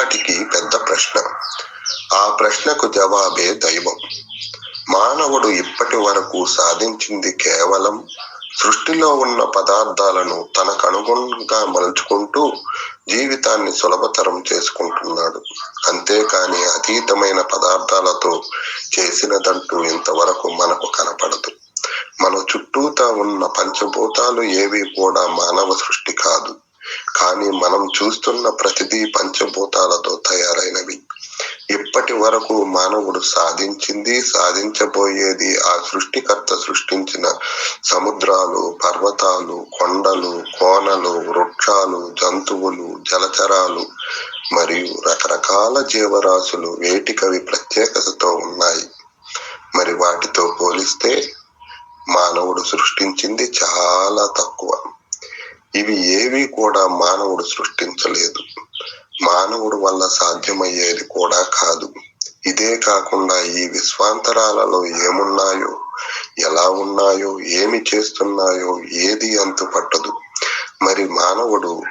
ఈనాటికి పెద్ద ప్రశ్న. ఆ ప్రశ్నకు జవాబే దైవం. మానవుడు ఇప్పటి వరకు సాధించింది కేవలం సృష్టిలో ఉన్న పదార్థాలను తనకు అనుగుణంగా మలుచుకుంటూ జీవితాన్ని సులభతరం చేసుకుంటున్నాడు. అంతేకాని అతీతమైన పదార్థాలతో చేసినదంటూ ఇంతవరకు మనకు కనపడదు. మన చుట్టూతా ఉన్న పంచభూతాలు ఏవి కూడా మానవ సృష్టి కాదు. కానీ మనం చూస్తున్న ప్రతిదీ పంచభూతాలతో తయారైనవి. ఇప్పటి వరకు మానవుడు సాధించింది సాధించబోయేది ఆ సృష్టికర్త సృష్టించిన సముద్రాలు పర్వతాలు కొండలు కోనలు వృక్షాలు జంతువులు జలచరాలు మరియు రకరకాల జీవరాశులు వేటికవి ప్రత్యేకతతో ఉన్నాయి. మరి వాటితో పోలిస్తే మానవుడు సృష్టించింది చాలా తక్కువ. ఇవి ఏవి కూడా మానవుడు సృష్టించలేదు. మానవుడు వల్ల సాధ్యమయ్యేది కూడా కాదు. ఇదే కాకుండా ఈ విశ్వాంతరాలలో ఏమున్నాయో ఎలా ఉన్నాయో ఏమి చేస్తున్నాయో ఏది అంతు పట్టదు. మరి మానవుడు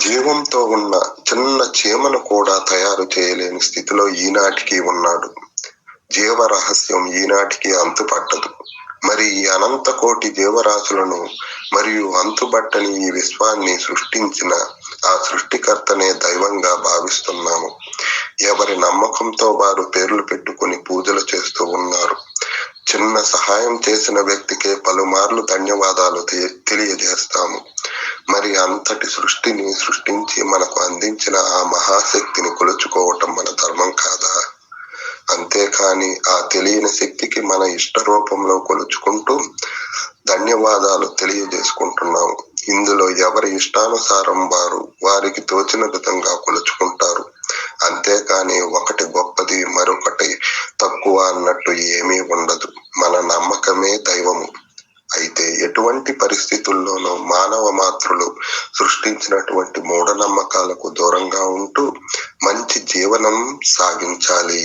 జీవంతో ఉన్న చిన్న చీమను కూడా తయారు చేయలేని స్థితిలో ఈనాటికి ఉన్నాడు. జీవ రహస్యం ఈనాటికి అంతు పట్టదు. మరి ఈ అనంత కోటి జీవరాశులను మరియు అంతుబట్టని ఈ విశ్వాన్ని సృష్టించిన ఆ సృష్టికర్తనే దైవంగా భావిస్తున్నాము. ఎవరి నమ్మకంతో వారు పేర్లు పెట్టుకుని పూజలు చేస్తూ ఉన్నారు. చిన్న సహాయం చేసిన వ్యక్తికే పలుమార్లు ధన్యవాదాలు తె- తెలియజేస్తాము. మరి అంతటి సృష్టిని సృష్టించి మనకు అందించిన ఆ మహాశక్తిని కొలుచుకోవటం మన ధర్మం కాదా? అంతేకాని ఆ తెలియని శక్తికి మన ఇష్ట రూపంలో కొలుచుకుంటూ ధన్యవాదాలు తెలియజేసుకుంటున్నాము. ఇందులో ఎవరి ఇష్టానుసారం వారు వారికి తోచిన విధంగా కొలుచుకుంటారు. అంతేకాని ఒకటి గొప్పది మరొకటి తక్కువ అన్నట్టు ఏమీ ఉండదు. మన నమ్మకమే దైవము. అయితే ఎటువంటి పరిస్థితుల్లోనూ మానవ మాతృలు సృష్టించినటువంటి మూఢనమ్మకాలకు దూరంగా ఉంటూ మంచి జీవనం సాగించాలి.